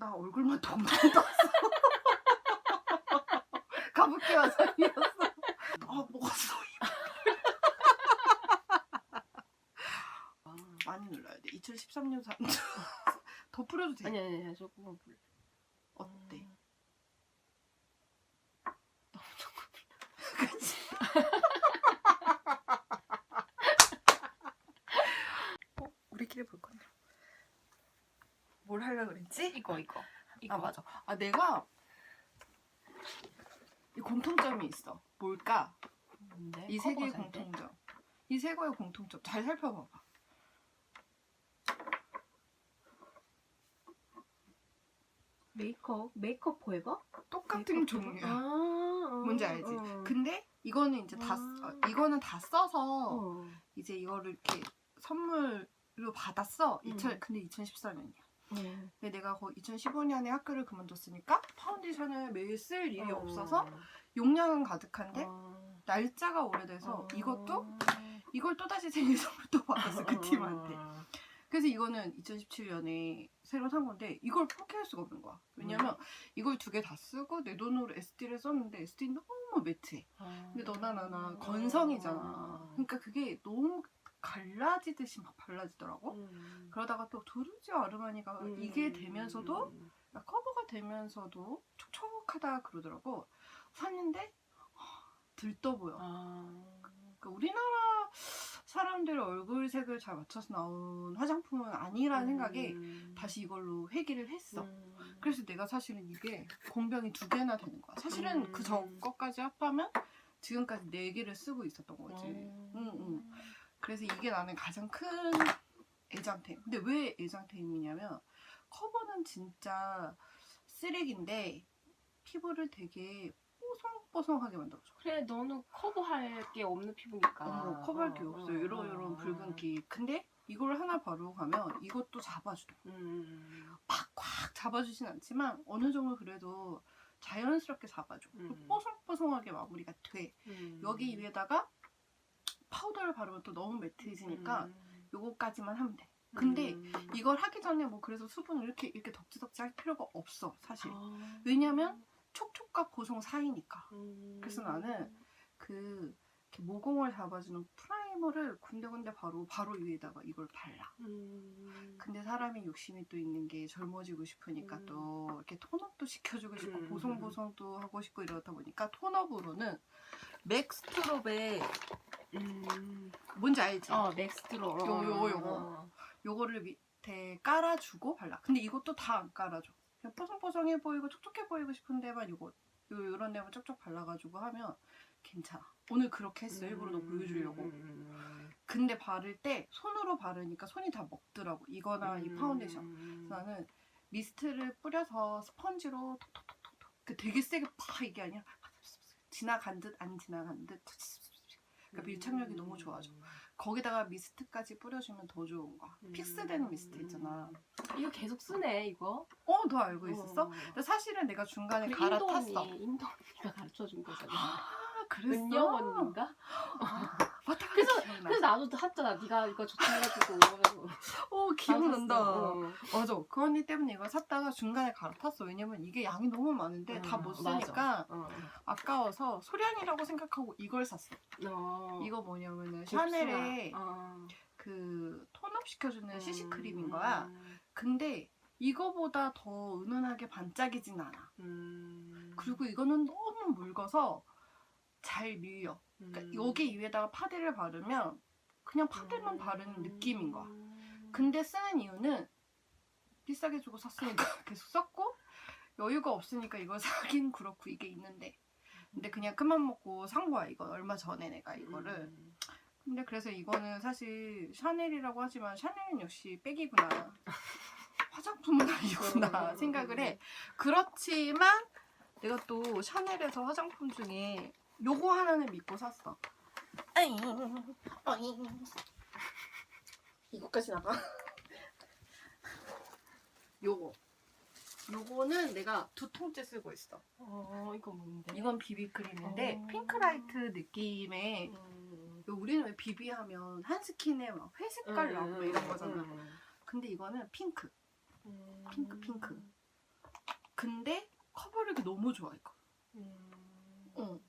나 얼굴만 동동 떴어. 가볍게 와사비였어. 아 먹었어. 아. 많이 눌러야 돼. 2013년 사... 더 뿌려도 돼. 아니 아니 아니 조금만 불. 어때? 너무 조금. 그치? 어? 우리끼리 볼 건데. 뭘 하려 그랬지? 이거 이거. 이거 아 맞아. 아 내가 이 공통점이 있어. 뭘까? 뭔데? 이 세 개의 커버 잘 돼? 공통점. 이 세 개의 공통점. 잘 살펴봐봐. 메이크업 메이크업 포에버? 똑같은 메이크업 종류야. 포에버? 아, 어, 뭔지 알지? 어. 근데 이거는 이제 다 쓰- 아. 어, 이거는 다 써서 어. 이제 이거를 이렇게 선물로 받았어. 음. 2000 근데 2014년이야. 네. 근데 내가 거 2015년에 학교를 그만뒀으니까 파운데이션을 매일 쓸 일이 어. 없어서 용량은 가득한데 어. 날짜가 오래돼서 어. 이것도 이걸 또다시 생일 선물 또 받았어 그 팀한테. 어. 그래서 이거는 2017년에 새로 산 건데 이걸 포기할 수가 없는 거야. 왜냐면 이걸 두 개 다 쓰고 내 돈으로 SD를 썼는데 SD 너무 매트해. 어. 근데 너나 나나 건성이잖아. 그러니까 그게 너무 갈라지듯이 막 발라지더라고. 음. 그러다가 또 도르지오 아르마니가 음. 이게 되면서도 커버가 되면서도 촉촉하다 그러더라고. 샀는데 들떠 보여. 아. 그러니까 우리나라 사람들 얼굴색을 잘 맞춰서 나온 화장품은 아니라는 생각에 음. 다시 이걸로 회귀를 했어. 음. 그래서 내가 사실은 이게 공병이 두 개나 되는 거야. 사실은 음. 그 저거까지 합하면 지금까지 네 개를 쓰고 있었던 거지. 어. 응, 응. 그래서 이게 나는 가장 큰 애장템. 근데 왜 애장템이냐면 커버는 진짜 쓰레기인데 피부를 되게 뽀송뽀송하게 만들어줘. 그래 너는 커버할 게 없는 피부니까. 어머, 커버할 게 어, 없어요. 어, 이런 어, 이런 어. 붉은기. 근데 이걸 하나 바르고 가면 이것도 잡아줘. 음. 팍팍 잡아주진 않지만 어느 정도 그래도 자연스럽게 잡아줘. 음. 뽀송뽀송하게 마무리가 돼. 음. 여기 위에다가 파우더를 바르면 또 너무 매트해지니까 음. 요거까지만 하면 돼. 근데 음. 이걸 하기 전에 뭐 그래서 수분을 이렇게 이렇게 덕지덕지 할 필요가 없어 사실. 아. 왜냐면 촉촉과 보송 사이니까. 음. 그래서 나는 그 이렇게 모공을 잡아주는 프라이머를 군데군데 바로 바로 위에다가 이걸 발라. 음. 근데 사람이 욕심이 또 있는 게 젊어지고 싶으니까 음. 또 이렇게 톤업도 시켜주고 싶고 음. 보송보송도 하고 싶고 이러다 보니까 톤업으로는 맥스트롭의 음. 뭔지 알지? 어 넥스트로. 요, 요거, 요거. 어. 요거를 밑에 깔아주고 발라. 근데 이것도 다 안 깔아줘. 그냥 뽀송뽀송해 보이고 촉촉해 보이고 싶은 데만 요거 요 요런 데만 쪽쪽 발라가지고 하면 괜찮아. 오늘 그렇게 했어. 일부러 너 보여주려고. 음. 근데 바를 때 손으로 바르니까 손이 다 먹더라고. 이거나 이 파운데이션. 음. 그래서 나는 미스트를 뿌려서 스펀지로 톡톡톡톡톡. 그 되게 세게 팍 이게 아니라 지나간 듯 안 지나간 듯. 그러니까 밀착력이 너무 좋아져. 거기다가 미스트까지 뿌려주면 더 좋은 거야. 음. 픽스되는 미스트 있잖아. 이거 계속 쓰네 이거. 어, 너 알고 있었어? 어. 근데 사실은 내가 중간에 그리고 갈아탔어. 인도 언니, 인도 언니가 가르쳐 준 거잖아. 아, 그랬어? 은영 언니인가? 아, 맞다. 그래서-. 그래서 나도 샀잖아. 네가 이거 좋다 해가지고. 그래서 어, 기억난다. 샀어. 어. 맞아. 그 언니 때문에 이걸 샀다가 중간에 갈아탔어. 왜냐면 이게 양이 너무 많은데 다 음, 못 맞아. 쓰니까 어. 아까워서 소량이라고 생각하고 이걸 샀어. 어. 이거 뭐냐면은. 샤넬의 어. 그 톤업 시켜주는 CC 음. 크림인 거야. 근데 이거보다 더 은은하게 반짝이진 않아. 음. 그리고 이거는 너무 묽어서 잘 밀려. 그러니까 음. 여기 위에다가 파데를 바르면 그냥 파데만 음. 바르는 느낌인 거야. 근데 쓰는 이유는 비싸게 주고 샀으니까 계속 썼고 여유가 없으니까 이걸 사긴 그렇고 이게 있는데 근데 그냥 큰맘 먹고 산 거야 이거 얼마 전에 내가 이거를 음. 근데 그래서 이거는 사실 샤넬이라고 하지만 샤넬은 역시 백이구나 화장품은 아니구나 음. 생각을 해 그렇지만 내가 또 샤넬에서 화장품 중에 요거 하나는 믿고 샀어 어잉 어잉 이거까지 나가 요거 요거는 내가 두 통째 쓰고 있어 어 이거 뭔데? 이건 비비크림인데 어. 핑크라이트 느낌의 음. 우리는 왜 비비하면 한 스킨에 막 회색깔 나고 막 이런 거잖아 음. 근데 이거는 핑크 음. 핑크, 핑크. 근데 커버력이 너무 좋아 이거. 음. 어.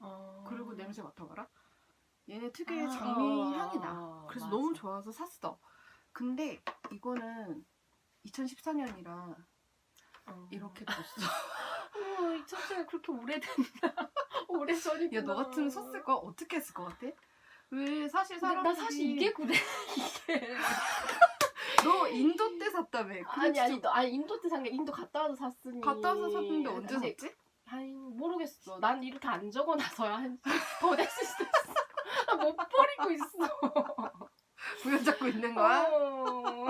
어. 그리고 냄새 맡아봐라. 얘네 특유의 아, 장미 어, 향이 나. 어, 그래서 맞아. 너무 좋아서 샀어. 근데 이거는 2014년이라 어. 이렇게. 어머, 이 첫째가 그렇게 오래됐나? 오래 전이구나. 야, 너 같으면 샀을 거야? 어떻게 했을 것 같아? 왜 사실 사람들이 나 사실 이게 그래. 이게. 너 인도 때 샀다며. 아니 아니 너 아니 인도 때 산 게 인도 갔다 와서 샀으니. 갔다 와서 샀는데 언제 샀지? 아니 모르겠어. 난 이렇게 안 적어놔서야 한더 됐을 수도 있어. 나 못 버리고 있어. 부여잡고 있는 거야? 어.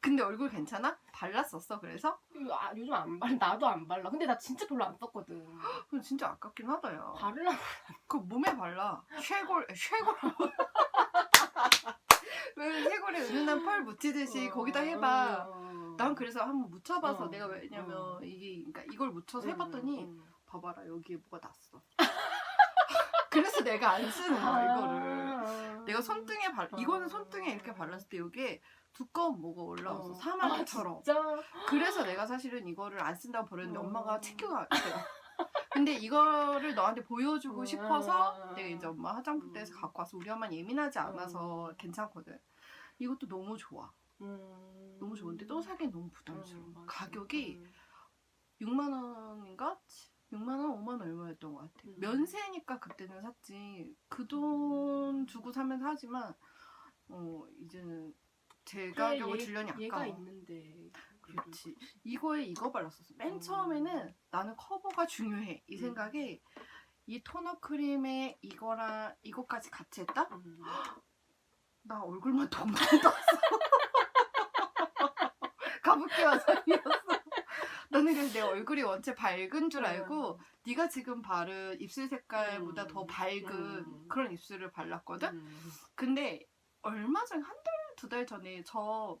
근데 얼굴 괜찮아? 발랐었어 그래서? 이거 아, 요즘 안 발라. 나도 안 발라. 근데 나 진짜 별로 안 썼거든. 그럼 진짜 아깝긴 하다 야. 바르려고. 그 몸에 발라. 쇄골, 쇄골. 왜 쇄골에 은은한 펄 묻히듯이 거기다 해봐. 어. 난 그래서 한번 묻혀봐서 어, 내가 왜냐면 어. 이게 그러니까 이걸 묻혀서 음, 해봤더니 음. 봐봐라 여기에 뭐가 났어. 그래서 내가 안 쓰는 거야 이거를. 아. 내가 손등에 발 이거는 어. 손등에 이렇게 발랐을 때 이게 두꺼운 뭐가 올라와서 어. 사마귀처럼. 아? 그래서 내가 사실은 이거를 안 쓴다고 버렸는데 어. 엄마가 챙겨갔어요. 근데 이거를 너한테 보여주고 음. 싶어서 내가 이제 엄마 화장품 음. 갖고 와서 우리 엄마는 예민하지 않아서 음. 괜찮거든. 이것도 너무 좋아. 음. 너무 좋은데 또 사기엔 너무 부담스러워. 음. 가격이 음. 6만 원인가? 6만 원, 5만 원 얼마였던 것 같아. 음. 면세니까 그때는 샀지. 그 돈 주고 사면 사지만 어 이제는 제 가격을 얘- 주려니 얘가 아까워. 있는데 그렇지. 이거에 이거 발랐었어. 맨 음. 처음에는 나는 커버가 중요해. 이 음. 생각에 이 토너 크림에 이거랑 이거까지 같이 했다? 음. 나 얼굴만 동동 떴어. 가볍게 와서이었어. 나는 그래서 내 얼굴이 원체 밝은 줄 알고 네가 지금 바른 입술 색깔보다 음. 더 밝은 음. 그런 입술을 발랐거든? 음. 근데 얼마 전에 한 달, 두 달 전에 저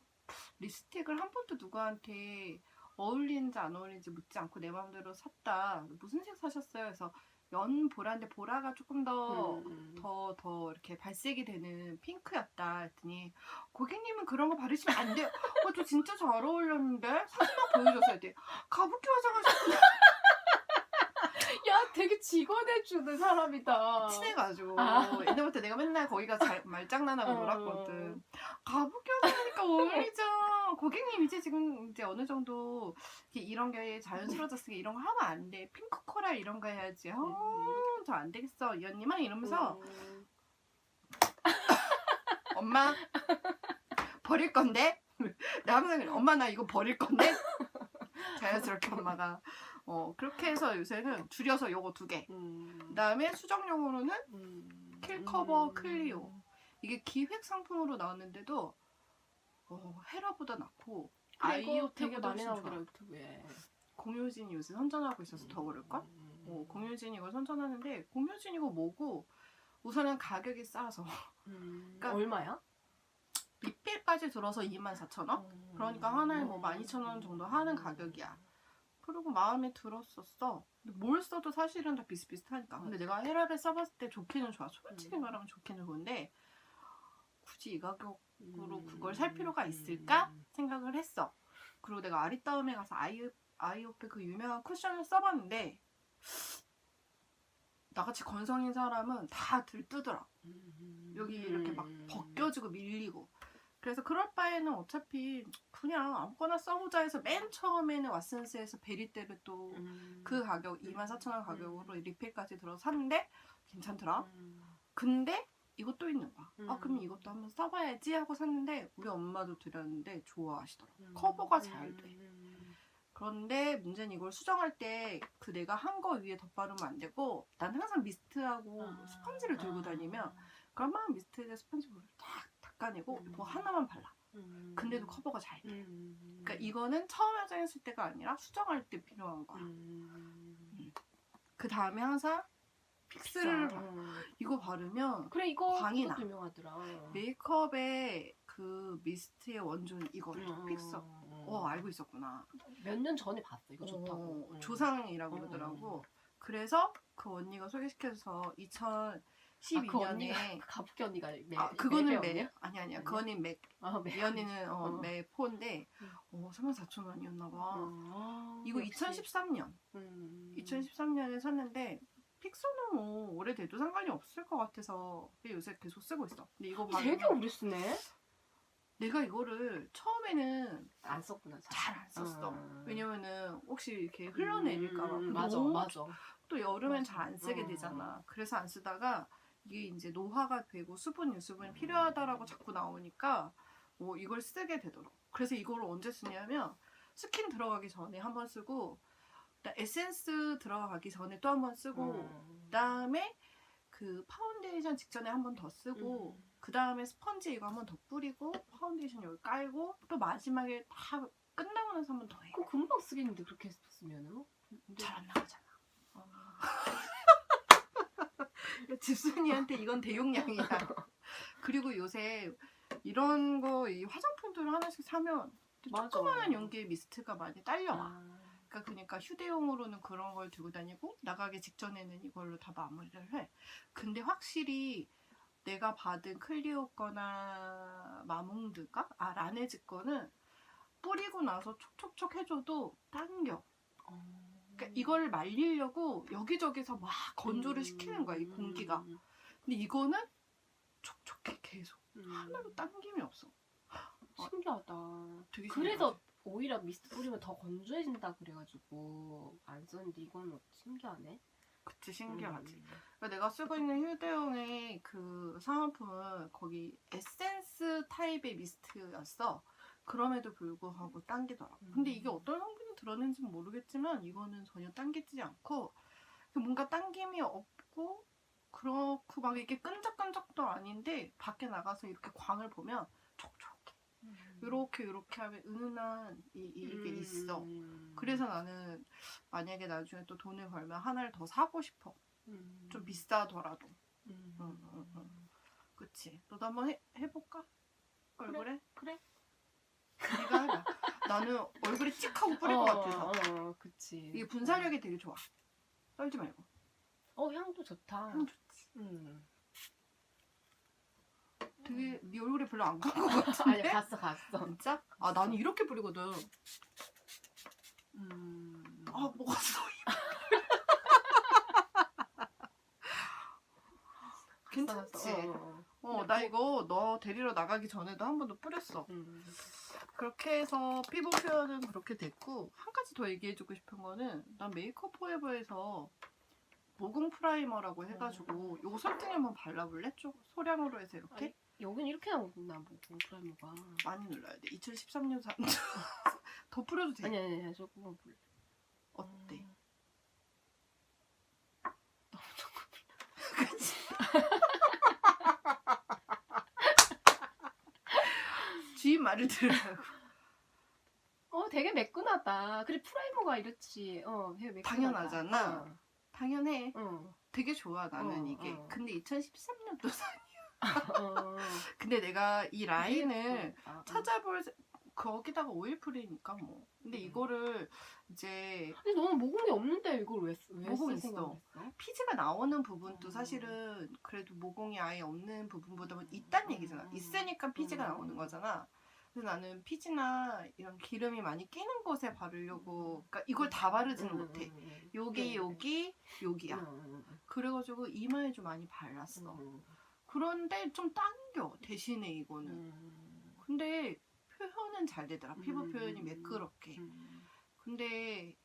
립스틱을 한 번도 누구한테 어울리는지 안 어울리는지 묻지 않고 내 마음대로 샀다. 무슨 색 사셨어요? 그래서 연 보라인데 보라가 조금 더 음. 더, 더 이렇게 발색이 되는 핑크였다 했더니 고객님은 그런 거 바르시면 안 돼요. 어, 저 진짜 잘 어울렸는데 사진만 보여줬어야 돼. 가볍게 화장하셨구나. 야 되게 직원해주는 사람이다. 친해가지고 아. 옛날부터 내가 맨날 거기가 잘, 말장난하고 어. 놀았거든. 가볍게 화장하니까 어울리죠. 고객님 이제 지금 이제 어느 정도 이렇게 이런 게 자연스러워졌으니까 이런 거 하면 안 돼. 핑크 코랄 이런 거 해야지. 어, 저안 되겠어. 이 언니만 이러면서 음. 엄마 버릴 건데 나 항상. 엄마 나 이거 버릴 건데 자연스럽게 엄마가 어 그렇게 해서 요새는 줄여서 요거 두 개. 음. 그다음에 수정용으로는 음. 킬 커버 음. 클리오. 이게 기획 상품으로 나왔는데도 어, 헤라보다 낫고 이거 아이오테보다 되게 많이 나오더라. 유튜브에. 공효진이 요새 선전하고 있어서 더 그럴걸? 음. 어, 공효진 이거 선전하는데 공효진 이거 뭐고 우선은 가격이 싸서 음. 그러니까 얼마야? 리필까지 들어서 24,000원? 음. 그러니까 하나에 뭐 12,000원 정도 하는 가격이야. 그리고 마음에 들었었어. 근데 뭘 써도 사실은 다 비슷비슷하니까. 근데 내가 헤라를 써봤을 때 좋기는 좋아. 솔직히 음. 말하면 좋기는 좋은데 굳이 이 가격으로 음. 그걸 살 필요가 있을까 생각을 했어. 그리고 내가 아리따움에 가서 아이 아이오페 그 유명한 쿠션을 써봤는데 나같이 건성인 사람은 다 들뜨더라. 음. 여기 이렇게 막 벗겨지고 밀리고. 그래서 그럴 바에는 어차피 그냥 아무거나 써보자 해서 맨 처음에는 왓슨스에서 베리떼를 또 음. 그 가격 24,000원 가격으로 리필까지 들어서 샀는데 괜찮더라. 음. 근데 이것도 있는 거야. 아 음. 그럼 이것도 한번 써봐야지 하고 샀는데 우리 엄마도 드렸는데 좋아하시더라. 음. 커버가 잘 돼. 음. 그런데 문제는 이걸 수정할 때 그 내가 한 거 위에 덧바르면 안 되고 난 항상 미스트하고 아. 스펀지를 들고 다니면 그러면 미스트에 스펀지볼을 탁 닦아내고 음. 뭐 하나만 발라. 음. 근데도 커버가 잘 돼. 음. 그러니까 이거는 처음 화장했을 때가 아니라 수정할 때 필요한 거야. 음. 그 다음에 항상 픽스를. 바- 음. 이거 바르면 그래 이거 광이 나. 유명하더라. 메이크업의 그 미스트의 원조는 이거래. 음. 픽서. 어 알고 있었구나. 몇 년 전에 봤어 이거 좋다고. 어, 음. 조상이라고 음. 그러더라고. 그래서 그 언니가 소개시켜줘서 2000 아, 그 언니가 12년에 그 가부키 언니가 매, 아 그거는 매배 매 언니야? 아니 아니야 아니야? 그거는 맥 아, 매. 이 언니는 어, 어. 매포인데 음. 어 3만 4천 원이었나 봐 아, 이거 역시. 2013년 음. 2013년에 샀는데 픽서는 뭐 오래돼도 상관이 없을 것 같아서 요새 계속 쓰고 있어 근데 이거 되게 봐도 오래 쓰네. 내가 이거를 처음에는 안 썼구나. 잘 안 썼어 음. 왜냐면은 혹시 이렇게 흘러내릴까봐 음, 맞아, 맞아. 또 여름엔. 잘 안 쓰게 어. 되잖아. 그래서 안 쓰다가 이게 이제 노화가 되고 수분 음. 유수분이 필요하다라고 자꾸 나오니까 뭐 이걸 쓰게 되더라고. 그래서 이거를 언제 쓰냐면 스킨 들어가기 전에 한 번 쓰고 에센스 들어가기 전에 또 한 번 쓰고 음. 그다음에 그 파운데이션 직전에 한 번 더 쓰고 음. 그 다음에 스펀지 이거 한 번 더 뿌리고 파운데이션 여기 깔고 또 마지막에 다 끝나고 나서 한 번 더 해. 그거 금방 쓰겠는데 그렇게 쓰면은? 잘 안 나가잖아. 집순이한테 이건 대용량이야. 그리고 요새 이런 거 이 화장품들 을 하나씩 사면 맞아. 조그마한 용기에 미스트가 많이 딸려와. 아. 그러니까 그러니까 휴대용으로는 그런 걸 들고 다니고 나가기 직전에는 이걸로 다 마무리를 해. 근데 확실히 내가 받은 클리오 거나 마몽드가 아 라네즈 거는 뿌리고 나서 촉촉촉 해줘도 당겨. 어. 그러니까 이걸 말리려고 여기저기서 막 건조를 시키는 거야 이 공기가. 음. 근데 이거는 촉촉해 계속 음. 하나도 당김이 없어. 신기하다. 되게 그래서 오히려 미스트 뿌리면 더 건조해진다 그래가지고 안 썼는데 이건 뭐 신기하네. 그치 신기하지. 음. 그러니까 내가 쓰고 있는 휴대용의 그 사은품은 거기 에센스 타입의 미스트였어. 그럼에도 불구하고 당기더라고. 근데 이게 음. 어떤 성분이 들었는지는 모르겠지만 이거는 전혀 당기지 않고 뭔가 당김이 없고 그렇고 막 이게 끈적끈적도 아닌데 밖에 나가서 이렇게 광을 보면 촉촉해. 이렇게 이렇게 하면 은은한 이, 이- 있어. 음. 그래서 나는 만약에 나중에 또 돈을 벌면 하나를 더 사고 싶어. 음. 좀 비싸더라도. 음. 응, 응, 응. 그치. 너도 한번 해, 해볼까? 얼굴에? 그래. 네가 해봐. 나는 얼굴에 찍하고 뿌릴 어, 것 같아서. 어, 그치. 이게 분사력이 되게 좋아. 떨지 말고. 어 향도 좋다. 향 좋지. 음. 되게 네 얼굴에 별로 안 간 것 같은데? 아니 갔어 갔어. 진짜? 아 나는 이렇게 뿌리거든. 음. 아 먹었어. 괜찮지? 갔어, 갔어. 어, 어. 어, 나 이거 너 데리러 나가기 전에도 한 번도 뿌렸어. 음. 그렇게 해서 피부 표현은 그렇게 됐고 한 가지 더 얘기해주고 싶은 거는 난 메이크업 포에버에서 모공 프라이머라고 해가지고 요거 손등에 한번 발라볼래? 좀 소량으로 해서 이렇게 아니, 여긴 이렇게 나오구나 뭐 프라이머가. 많이 눌러야 돼 2013년 산... 더 뿌려도 돼 아니 아니 아니 조금만 볼래. 어때? 너무 조금. 그치? 주인 말을 들으라고 어 되게 매끈하다. 그래 프라이머가 이렇지. 어 되게 매끈하다. 당연하잖아. 당연해 어. 어. 되게 좋아 나는 어, 이게 어. 근데 2013년도 산 어. 근데 내가 이 라인을 아, 아. 찾아볼 세- 거기다가 오일 프리니까 뭐. 근데 음. 이거를 이제 근데 너는 모공이 없는데 이걸 왜, 쓰- 왜 모공 쓸 있어. 생각을 했어? 피지가 나오는 부분도 음. 사실은 그래도 모공이 아예 없는 부분보다 는 있단 얘기잖아. 음. 있으니까 피지가 음. 나오는 거잖아. 그래서 나는 피지나 이런 기름이 많이 끼는 곳에 바르려고 그러니까 이걸 다 바르지는 음, 못해. 음, 음. 여기 네, 여기 여기야. 음, 음, 음. 그래가지고 이마에 좀 많이 발랐어. 음, 그런데 좀 당겨 대신에 이거는. 음. 근데 표현은 잘 되더라. 피부 음. 표현이 매끄럽게. 음. 근데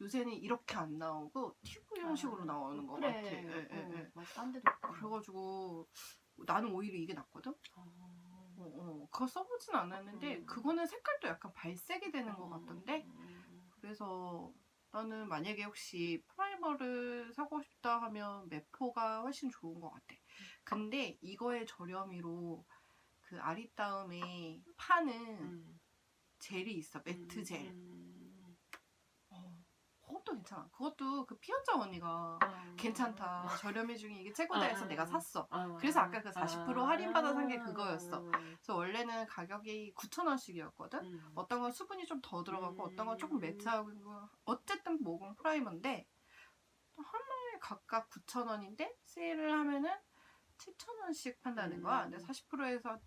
요새는 이렇게 안 나오고 튜브 형식으로 아, 나오는 것 그래. 같아. 예, 예, 예. 어, 맞아, 딴 데도 있고. 그래가지고 나는 오히려 이게 낫거든. 어. 어, 어. 그거 써보진 않았는데 음. 그거는 색깔도 약간 발색이 되는 것 같던데. 음. 그래서 나는 만약에 혹시 프라이머를 사고 싶다 하면 메포가 훨씬 좋은 것 같아. 근데 이거의 저렴이로 그 아리따움에 파는 음. 젤이 있어. 매트 젤. 음. 어, 그것도 괜찮아. 그것도 그 피연자 언니가 아. 괜찮다. 저렴이 중에 이게 최고다 해서 아, 내가 아, 샀어. 아. 그래서 아까 그 40% 할인받아 산 게 그거였어. 음. 그래서 원래는 가격이 9,000원씩이었거든. 음. 어떤 건 수분이 좀 더 들어가고 음. 어떤 건 조금 매트하고 어쨌든 모공 프라이머인데 하나에 각각 9,000원인데 세일을 하면은 7,000원씩 판다는 거야. 음. 근데 40%에서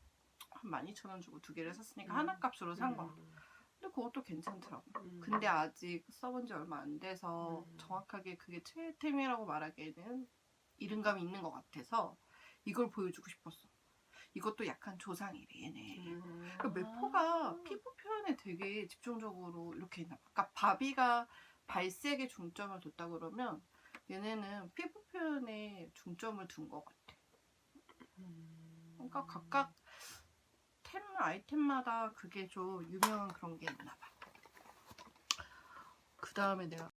한 12,000원 주고 두 개를 샀으니까 음. 하나 값으로 산 거야. 음. 근데 그것도 괜찮더라고. 음. 근데 아직 써본 지 얼마 안 돼서 음. 정확하게 그게 최애템이라고 말하기에는 이른감이 있는 것 같아서 이걸 보여주고 싶었어. 이것도 약간 조상이래 얘네. 음. 그러니까 매포가 피부 표현에 되게 집중적으로 이렇게 있나 봐. 그러니까 바비가 발색에 중점을 뒀다 그러면 얘네는 피부 표현에 중점을 둔 것 같아. 음. 그러니까 각각 템 아이템마다 그게 좀 유명한 그런 게 있나 봐. 그 다음에 내가